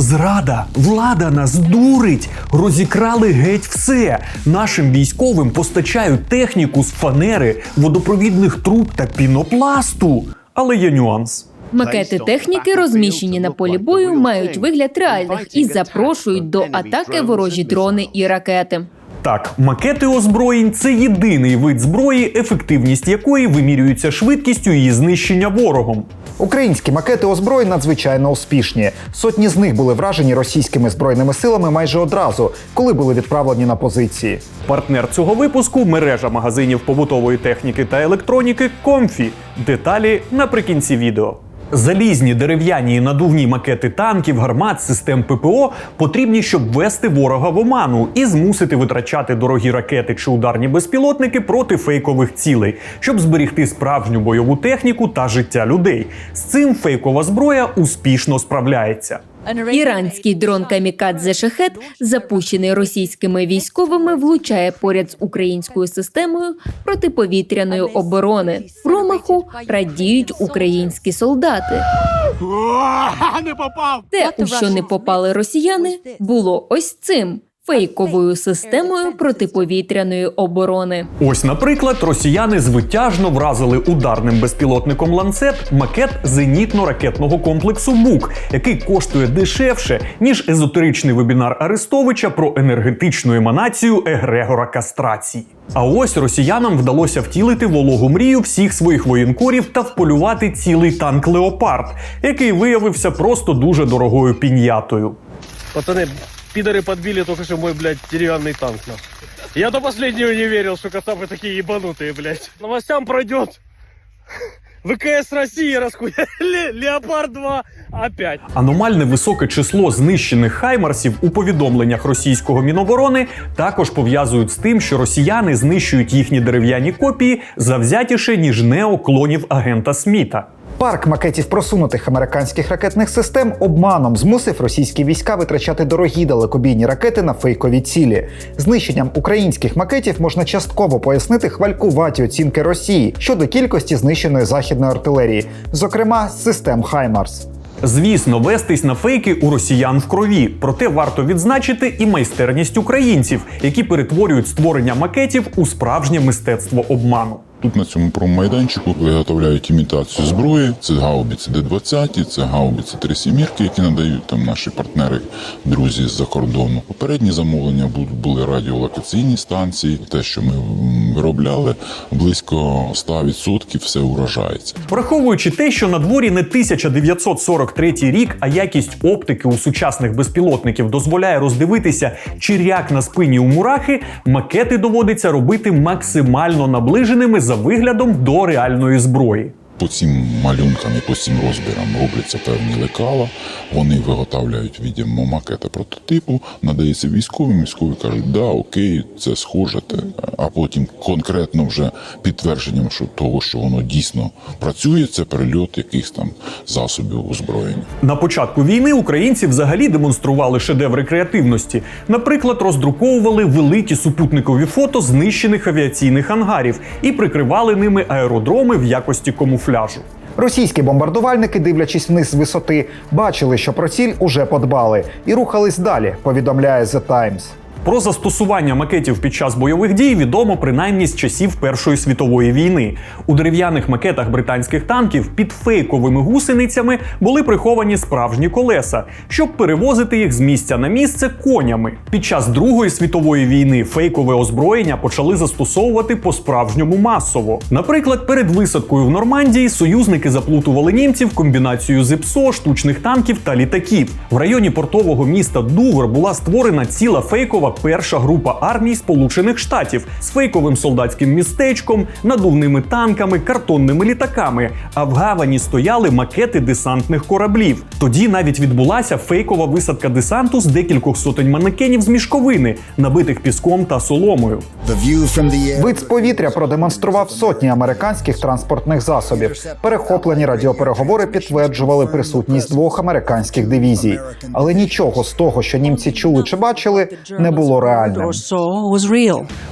Зрада, влада нас дурить, розікрали геть все. Нашим військовим постачають техніку з фанери, водопровідних труб та пінопласту. Але є нюанс. Макети техніки, розміщені на полі бою, мають вигляд реальних і запрошують до атаки ворожі дрони і ракети. Так, макети озброєнь це єдиний вид зброї, ефективність якої вимірюється швидкістю її знищення ворогом. Українські макети озброєнь надзвичайно успішні. Сотні з них були вражені російськими збройними силами майже одразу, коли були відправлені на позиції. Партнер цього випуску мережа магазинів побутової техніки та електроніки Комфі. Деталі наприкінці відео. Залізні дерев'яні і надувні макети танків, гармат, систем ППО потрібні, щоб ввести ворога в оману і змусити витрачати дорогі ракети чи ударні безпілотники проти фейкових цілей, щоб зберігти справжню бойову техніку та життя людей. З цим фейкова зброя успішно справляється. Іранський дрон Камікадзе Шахет, запущений російськими військовими, влучає поряд з українською системою протиповітряної оборони. Промаху радіють українські солдати. Не попав! Те, у що не попали росіяни, було ось цим фейковою системою протиповітряної оборони. Ось, наприклад, росіяни звитяжно вразили ударним безпілотником ланцет макет зенітно-ракетного комплексу БУК, який коштує дешевше ніж езотеричний вебінар Арестовича про енергетичну еманацію егрегора кастрації. А ось росіянам вдалося втілити вологу мрію всіх своїх воєнкорів та вполювати цілий танк Леопард, який виявився просто дуже дорогою піньятою. Пацаны, пидоры подбили только что мой, блядь, деревянный танк. нахуй. Я до последнего не верил, что кацапы такие ебанутые, блядь. Новостям пройдет. ВКС России расхуяли. Леопард 2 опять. Аномальне високе число знищених хаймарсів у повідомленнях російського міноборони також пов'язують з тим, що росіяни знищують їхні дерев'яні копії завзятіше ніж неоклонів агента Сміта. Парк макетів просунутих американських ракетних систем обманом змусив російські війська витрачати дорогі далекобійні ракети на фейкові цілі. Знищенням українських макетів можна частково пояснити хвалькуваті оцінки Росії щодо кількості знищеної західної артилерії, зокрема систем Хаймарс. Звісно, вестись на фейки у росіян в крові. Проте варто відзначити і майстерність українців, які перетворюють створення макетів у справжнє мистецтво обману. Тут на цьому промайданчику виготовляють імітацію зброї. Це гаубиці Д-20, це гаубиці три сімірки, які надають там наші партнери, друзі з-за кордону. Попередні замовлення бу- були радіолокаційні станції. Те, що ми виробляли, близько 100% все урожається. Враховуючи те, що на дворі не 1943 рік, а якість оптики у сучасних безпілотників дозволяє роздивитися чиряк на спині у мурахи, макети доводиться робити максимально наближеними за виглядом до реальної зброї. По цим малюнкам і по цим розбірам робляться певні лекала. Вони виготовляють відомо макети прототипу, надається військовим. Військові кажуть, да, окей, це схоже. те». А потім конкретно вже підтвердженням що того, що воно дійсно працює, це перельот якихось там засобів озброєння. На початку війни українці взагалі демонстрували шедеври креативності. Наприклад, роздруковували великі супутникові фото знищених авіаційних ангарів і прикривали ними аеродроми в якості камуфляжу. Російські бомбардувальники, дивлячись вниз з висоти, бачили, що про ціль уже подбали, і рухались далі. Повідомляє The Times. Про застосування макетів під час бойових дій відомо принаймні з часів Першої світової війни. У дерев'яних макетах британських танків під фейковими гусеницями були приховані справжні колеса, щоб перевозити їх з місця на місце конями. Під час Другої світової війни фейкове озброєння почали застосовувати по-справжньому масово. Наприклад, перед висадкою в Нормандії союзники заплутували німців комбінацією ЗИПСО, штучних танків та літаків. В районі портового міста Дувр була створена ціла фейкова перша група армій Сполучених Штатів з фейковим солдатським містечком, надувними танками, картонними літаками. А в гавані стояли макети десантних кораблів. Тоді навіть відбулася фейкова висадка десанту з декількох сотень манекенів з мішковини, набитих піском та соломою. Вид з повітря продемонстрував сотні американських транспортних засобів. Перехоплені радіопереговори підтверджували присутність двох американських дивізій. Але нічого з того, що німці чули чи бачили, не було реальним.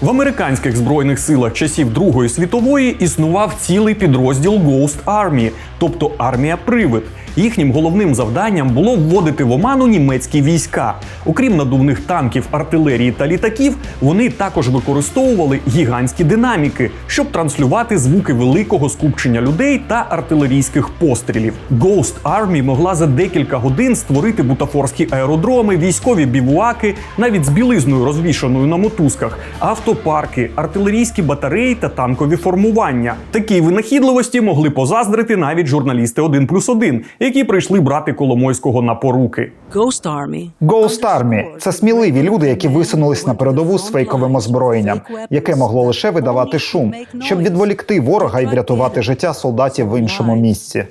В американських збройних силах часів Другої світової існував цілий підрозділ Ghost Army тобто армія-привид. Їхнім головним завданням було вводити в оману німецькі війська. Окрім надувних танків, артилерії та літаків, вони також використовували гігантські динаміки, щоб транслювати звуки великого скупчення людей та артилерійських пострілів. Ghost Army могла за декілька годин створити бутафорські аеродроми, військові бівуаки, навіть з білизною розвішаною на мотузках, автопарки, артилерійські батареї та танкові формування. Такій винахідливості могли позаздрити навіть журналісти 1+,1, які прийшли брати Коломойського на поруки. Ghost Army. Ghost Army – це сміливі люди, які висунулись на передову з фейковим озброєнням, яке могло лише видавати шум, щоб відволікти ворога і врятувати життя солдатів в іншому місці.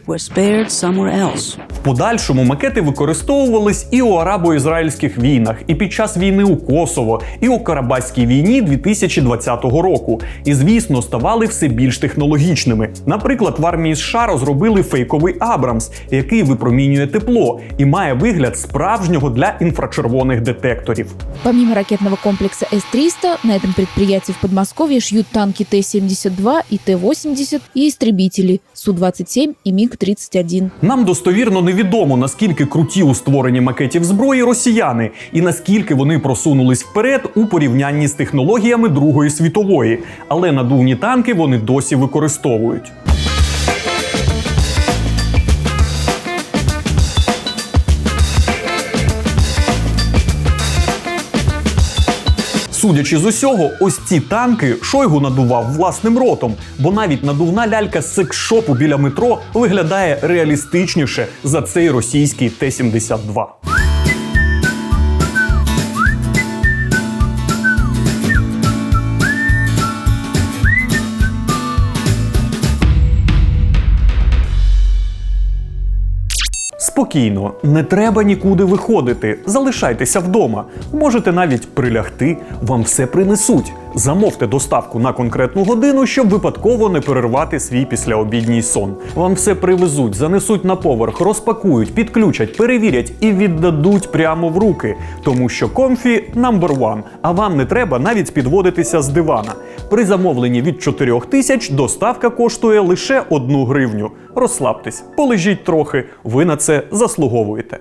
В подальшому макети використовувались і у арабо-ізраїльських війнах, і під час війни у Косово, і у Карабаській війні 2020 року. І звісно, ставали все більш технологічними. Наприклад, в армії США розробили фейковий Абрамс, який випромінює тепло і має вигляд справжнього для інфрачервоних детекторів. Помимо ракетного комплекса С-300, на этом предприятии в Подмосковье шьют танки Т-72 и Т-80 и истребители Су-27 и МиГ-31. Нам достовірно невідомо наскільки круті у створенні макетів зброї росіяни, і наскільки вони просунулись вперед у порівнянні з технологіями Другої світової, але надувні танки вони досі використовують. Судячи з усього, ось ці танки Шойгу надував власним ротом, бо навіть надувна лялька з секс-шопу біля метро виглядає реалістичніше за цей російський Т-72. Спокійно, не треба нікуди виходити. Залишайтеся вдома. Можете навіть прилягти, вам все принесуть. Замовте доставку на конкретну годину, щоб випадково не перервати свій післяобідній сон. Вам все привезуть, занесуть на поверх, розпакують, підключать, перевірять і віддадуть прямо в руки. Тому що комфі number one, а вам не треба навіть підводитися з дивана. При замовленні від 4 тисяч доставка коштує лише 1 гривню. Розслабтесь, полежіть трохи, ви на це заслуговуєте.